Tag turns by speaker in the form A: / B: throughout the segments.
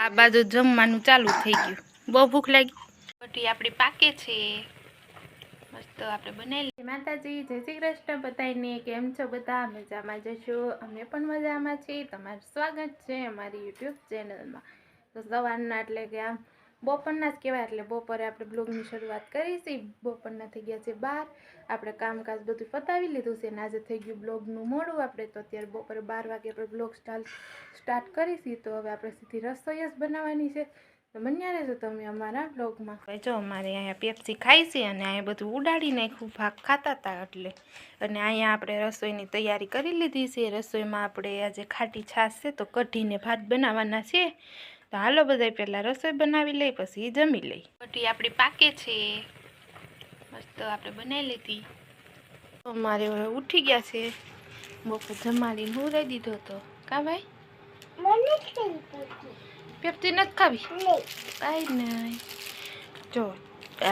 A: આ બાજુ જમવાનું ચાલુ થઈ ગયું. બહુ ભૂખ લાગી. બટી આપણી પાકે છે. મસ્ત આપણે બનાવી માતાજી જય શ્રી કૃષ્ણ. બધાને કેમ છો? બધા મજામાં જશો અમે પણ મજામાં છીએ. તમારું સ્વાગત છે અમારી યુટ્યુબ ચેનલમાં. તો સવારના એટલે કે આમ બપોરના જ કહેવાય, એટલે બપોરે આપણે બ્લોગની શરૂઆત કરી છે બપોરના થઈ ગયા છે બાર, આપણે કામકાજ બધું પતાવી લીધું છે અને આજે થઈ ગયું બ્લોગનું મોડું, આપણે તો અત્યારે બપોરે બાર વાગે આપણે બ્લોગ સ્ટાર્ટ સ્ટાર્ટ કરીશી, તો હવે આપણે સીધી રસોઈ જ બનાવવાની છે. તો બન્યા રહેશો તમે અમારા બ્લોગમાં. જો અમારે અહીંયા પેપ્સી ખાઈ છે અને અહીંયા બધું ઉડાડી નાખ્યું ભાગ ખાતા હતા એટલે, અને અહીંયા આપણે રસોઈની તૈયારી કરી લીધી છે. રસોઈમાં આપણે આજે ખાટી છાશ છે, તો કઢીને ભાત બનાવવાના છે. તો હાલો બધા પહેલાં રસોઈ બનાવી લઈ પછી જમી લઈ. બટી આપણી પાકે છે. મસ્ત આપણે બનાવી લીધી. અમારે હવે ઉઠી ગયા છે. બપોર જમાડીને ઉરાઈ દીધો હતો. કા ભાઈ? પેપ્સી નથી ખાવી? કાંઈ નહીં જો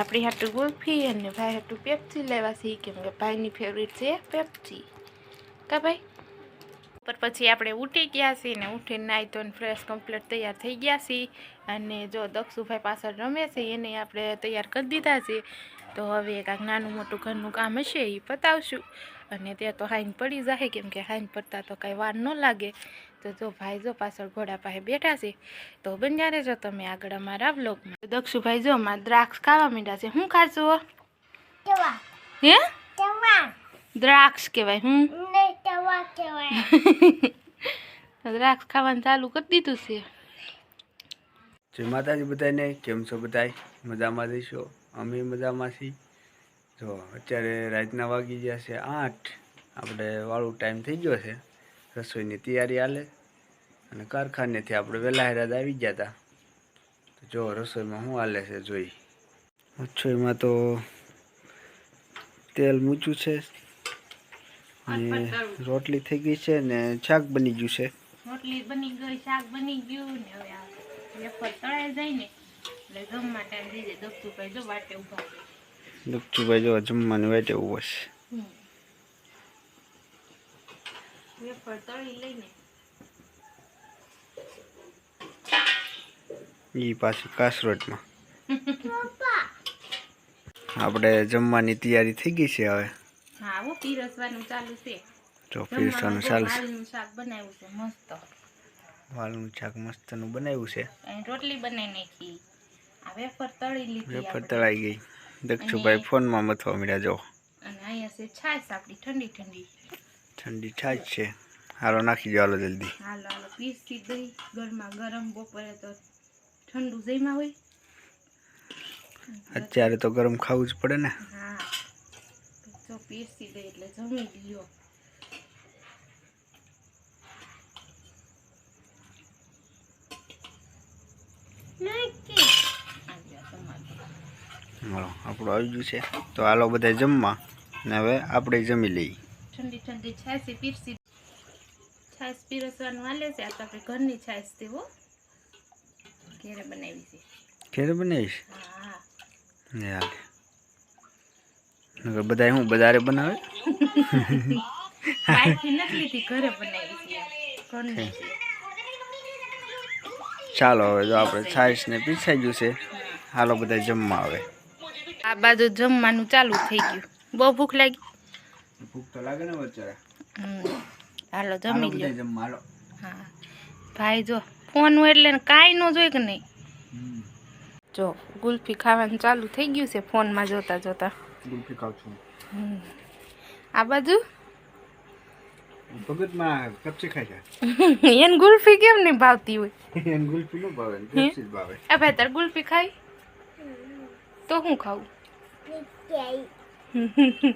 A: આપણી હાટું ગુલ્ફી અને ભાઈ હાટું પેપ્સી લેવા છે. કેમ કે ભાઈની ફેવરિટ છે પેપ્સી. કા ભાઈ? પર પછી આપણે ઉઠી ગયા છીએ ને ઉઠીને નાહી ધોઈને ફ્રેશ કમ્પ્લીટ તૈયાર થઈ ગયા છીએ. અને જો દક્ષુભાઈ પાછળ રમે છે એને આપણે તૈયાર કરી દીધા છે. તો હવે કાંઈક નાનું મોટું ઘરનું કામ હશે એ પતાવશું. અને ત્યાં તો હાઈન પડી જાય કેમ કે હાઈન પડતા તો કાંઈ વાર ન લાગે. તો જો ભાઈ જો પાછળ ઘોડા પાસે બેઠા છે તો બન્યા જો તમે આગળ અમારા બ્લોગમાં દક્ષુભાઈ જો અમારા દ્રાક્ષ ખાવા માંડ્યા છે. શું ખાશો હે? દ્રાક્ષ કહેવાય હું? દ્રાક્ષ ખાવાનું ચાલુ કરી દીધું છે.
B: જય માતાજી બધાને કેમ છો બધાય? મજામાં જઈશો અમે મજામાં છીએ. જો અત્યારે રાતના વાગી ગયા છે આઠ. આપણે વાળું ટાઈમ થઈ ગયો છે. રસોઈની તૈયારી હાલે. અને કારખાનેથી આપણે વહેલા હેરાદ આવી ગયા હતા તો જો રસોઈમાં શું હાલે છે જોઈ. રસોઈમાં તો તેલ મૂચું છે. અને રોટલી થઈ ગઈ છે ને શાક બની ગયું છે.
A: રોટલી બની ગઈ શાક બની ગયું ને હવે આ વેફર તળાઈ જાય ને એટલે જમવા ટાઈમ થઈ જાય. દક્ષુભાઈ જો વાટે ઊભા છે
B: દક્ષુભાઈ જો જમવાની વાટે ઊભો છે.
A: વેફર તળી લઈને
B: એ પાછી કાસરોટમાં. આપણે જમવાની તૈયારી થઈ ગઈ છે હવે.
A: હા પીરસવાનું ચાલુ છે.
B: જો પીરસવાનું
A: ચાલુ
B: છે.
A: વાલનું શાક બનાવ્યું છે મસ્ત.
B: વાલનું શાક મસ્તનું બનાવ્યું છે.
A: અને રોટલી બનાવી નાખી. આ વેફર તળી લીધી
B: વેફર તળાઈ ગઈ. દક્ષુભાઈ ફોનમાં મથવા મળ્યા જો.
A: અને અહીંયા છે છાશ આપણી ઠંડી ઠંડી.
B: ઠંડી છાશ છે. હાલો નાખી દો હાલો જલ્દી.
A: હાલો હાલો પીસી દઈ. ગરમા ગરમ બપોરે તો ઠંડુ જઈમાં હોય.
B: અત્યારે તો ગરમ ખાવું જ પડે ને.
A: હા. પીસી દઈ એટલે જમી લ્યો.
B: આપણું આવી ગયું છે. તો હાલો બધા જમવા. ને હવે આપણે જમી લઈએ.
A: ઠંડી ઠંડી છાશ પીરસી છાશ પીરસવાનું હાલે છે. આ તો આપણે ઘરની છાશ છે હો. ઘેરે બનાવી છે.
B: ઘેરે બનાવીશ?
A: હા.
B: ને હાલે. નકર બધા શું બજારે બનાવે? ચાલો હવે જો આપણે છાશ ને પીસાઈ ગયું છે. હાલો બધા જમવા આવે
A: આ બાજુ જમવાનું ચાલુ થઈ ગયું. બહુ ભૂખ લાગી.
B: ભૂખ તો લાગે ને વચ્ચે.
A: હાલો જમી લે
B: જમવા
A: હા. ભાઈ જો ફોન હોય એટલે કાંઈ ન જોઈ કે નહીં. જો ગુલ્ફી ખાવાનું ચાલુ થઈ ગયું છે ફોનમાં જોતા જોતા.
B: ગુલ્ફી છું
A: આ બાજુ?
B: ભગતમાં કપચી ખાય
A: એને ગુલ્ફી કેમ નહીં ભાવતી હોય?
B: છે એને ગુલ્ફી નો ભાવે જ ભાવે.
A: આ ભાઈ તાર ગુલ્ફી ખાઈ તો હું ખાવું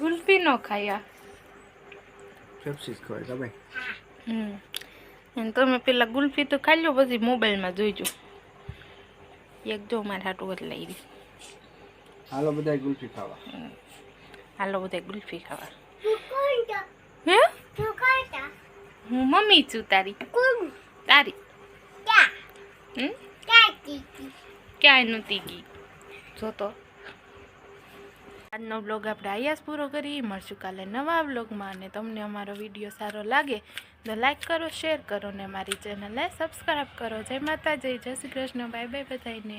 A: ગુલ્ફી નો ખાય
B: પેપ્સી
A: હમ. અને તમે પેલા ગુલ્ફી તો ખાઈ લો પછી મોબાઈલમાં જોઈજો. એક જો મારે હાટું બદલાઈ લઈ રહી.
B: હાલો બધા ગુલ્ફી ખાવા.
A: હાલો બધા ગુલ્ફી ખાવા. હે? હું મમ્મી છું તારી. તારી. ક્યાંય નહોતી ગઈ જો તો. આજનો બ્લોગ આપણે અહીંયા જ પૂરો કરી મળશું કાલે નવા બ્લોગમાં અને તમને અમારો વીડિયો સારો લાગે તો લાઈક કરો શેર કરો ને મારી ચેનલને સબસ્ક્રાઈબ કરો. જય માતાજી જય શ્રી કૃષ્ણ. બાય બાય બધાને